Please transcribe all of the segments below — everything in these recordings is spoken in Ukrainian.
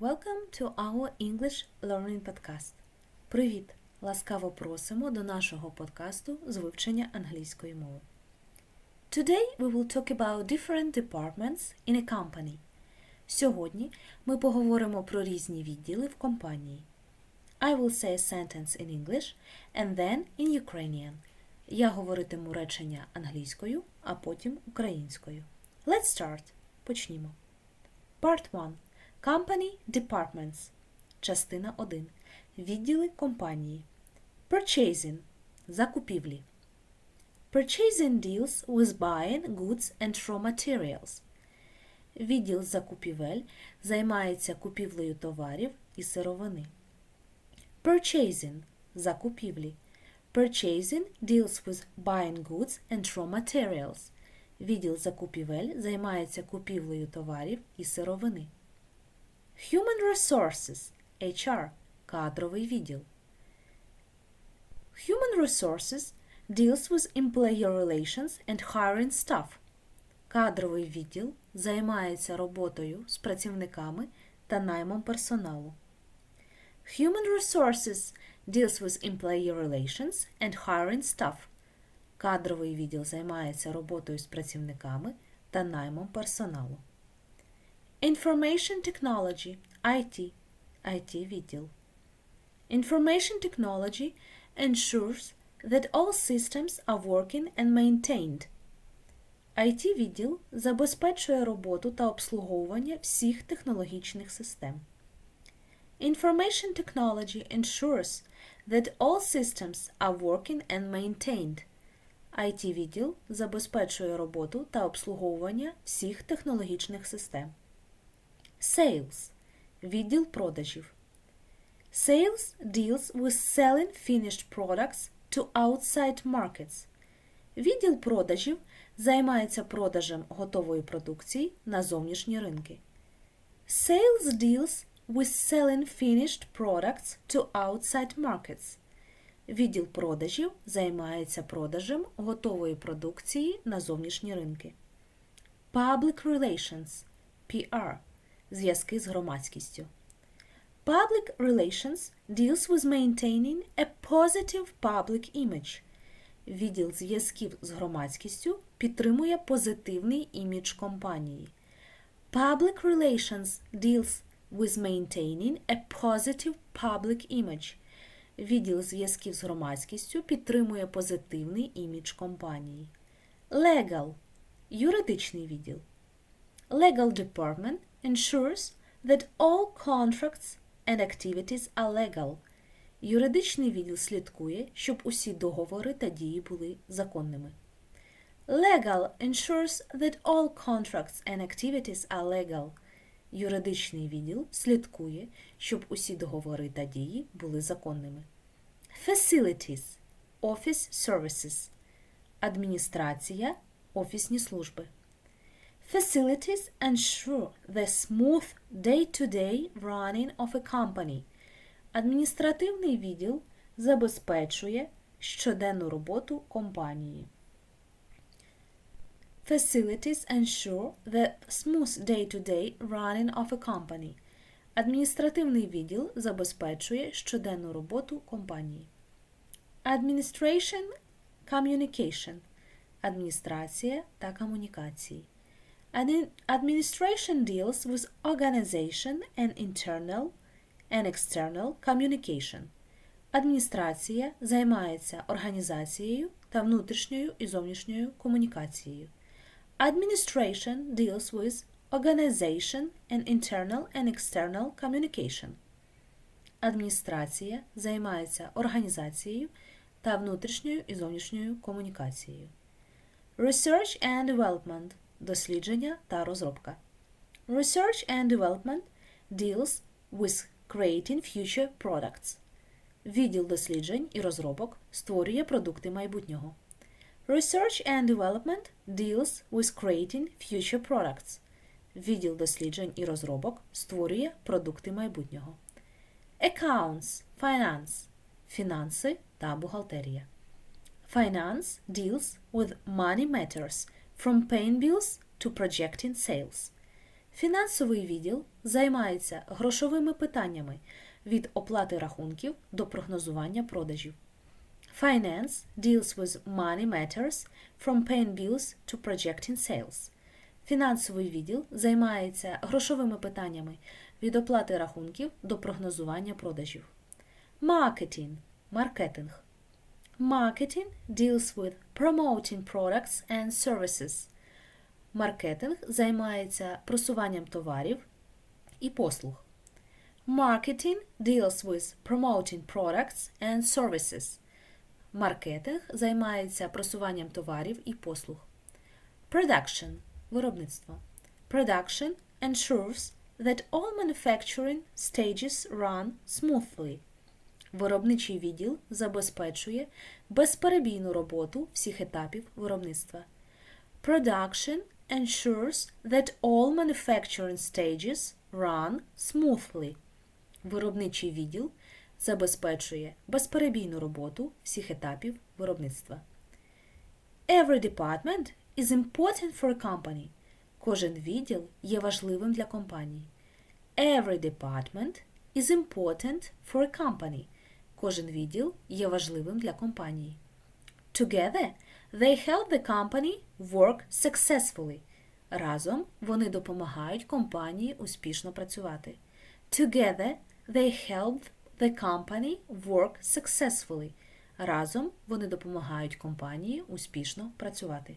Welcome to our English Learning Podcast. Привіт! Ласкаво просимо до нашого подкасту з вивчення англійської мови. Today we will talk about different departments in a company. Сьогодні ми поговоримо про різні відділи в компанії. I will say a sentence in English and then in Ukrainian. Я говоритиму речення англійською, а потім українською. Let's start. Почнімо. Part 1. Company Departments. Частина 1. Відділи компанії. Purchasing. Закупівлі. Purchasing deals with buying goods and raw materials. Відділ закупівель займається купівлею товарів і сировини. Purchasing – закупівлі. Purchasing deals with buying goods and raw materials. Відділ закупівель займається купівлею товарів і сировини. Human Resources – HR – кадровий відділ. Human Resources deals with employer relations and hiring staff. Кадровий відділ займається роботою з працівниками та наймом персоналу. Human Resources deals with employee relations and hiring staff. Кадровий відділ займається роботою з працівниками та наймом персоналу. Information Technology IT IT відділ. Information Technology ensures that all systems are working and maintained. IT відділ забезпечує роботу та обслуговування всіх технологічних систем. Information technology ensures that all systems are working and maintained. IT відділ забезпечує роботу та обслуговування всіх технологічних систем. Sales відділ продажів. Sales deals with selling finished products to outside markets. Відділ продажів займається продажем готової продукції на зовнішні ринки. Sales deals with selling finished products to outside markets. Відділ продажів займається продажем готової продукції на зовнішні ринки. Public Relations PR зв'язки з громадськістю. Public Relations deals with maintaining a positive public image. Відділ зв'язків з громадськістю підтримує позитивний імідж компанії. Public Relations deals with maintaining a positive public image. Відділ зв'язків з громадськістю підтримує позитивний імідж компанії. Legal – юридичний відділ. Legal Department ensures that all contracts and activities are legal. Юридичний відділ слідкує, щоб усі договори та дії були законними. Legal ensures that all contracts and activities are legal. Юридичний відділ слідкує, щоб усі договори та дії були законними. Facilities – Office Services. Адміністрація – офісні служби. Facilities ensure the smooth day-to-day running of a company. Адміністративний відділ забезпечує щоденну роботу компанії. Facilities ensure the smooth day-to-day running of a company. Адміністративний відділ забезпечує щоденну роботу компанії. Administration Communication Адміністрація та комунікації. Admi- Administration deals with organization and internal and external communication. Адміністрація займається організацією та внутрішньою і зовнішньою комунікацією. Administration deals with organization and internal and external communication. Адміністрація займається організацією та внутрішньою і зовнішньою комунікацією. Research and Development – дослідження та розробка. Research and Development deals with creating future products. Відділ досліджень і розробок створює продукти майбутнього. Research and Development deals with creating future products. Відділ досліджень і розробок створює продукти майбутнього. Accounts – Finance – фінанси та бухгалтерія. Finance deals with money matters from paying bills to projecting sales. Фінансовий відділ займається грошовими питаннями від оплати рахунків до прогнозування продажів. Finance deals with money matters from paying bills to projecting sales. Фінансовий відділ займається грошовими питаннями від оплати рахунків до прогнозування продажів. Marketing – маркетинг. Marketing deals with promoting products and services. Маркетинг займається просуванням товарів і послуг. Marketing deals with promoting products and services. Маркетинг займається просуванням товарів і послуг. Production – виробництво. Production ensures that all manufacturing stages run smoothly. Виробничий відділ забезпечує безперебійну роботу всіх етапів виробництва. Production ensures that all manufacturing stages run smoothly. Виробничий відділ забезпечує безперебійну роботу всіх етапів виробництва. Every department is important for a company. Кожен відділ є важливим для компанії. Every department is important for a company. Кожен відділ є важливим для компанії. Together, they help the company work successfully. Разом вони допомагають компанії успішно працювати. Together, they help the company work successfully. Разом вони допомагають компанії успішно працювати.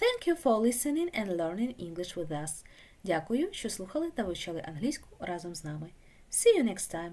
Thank you for listening and learning English with us. Дякую, що слухали та вивчали англійську разом з нами. See you next time.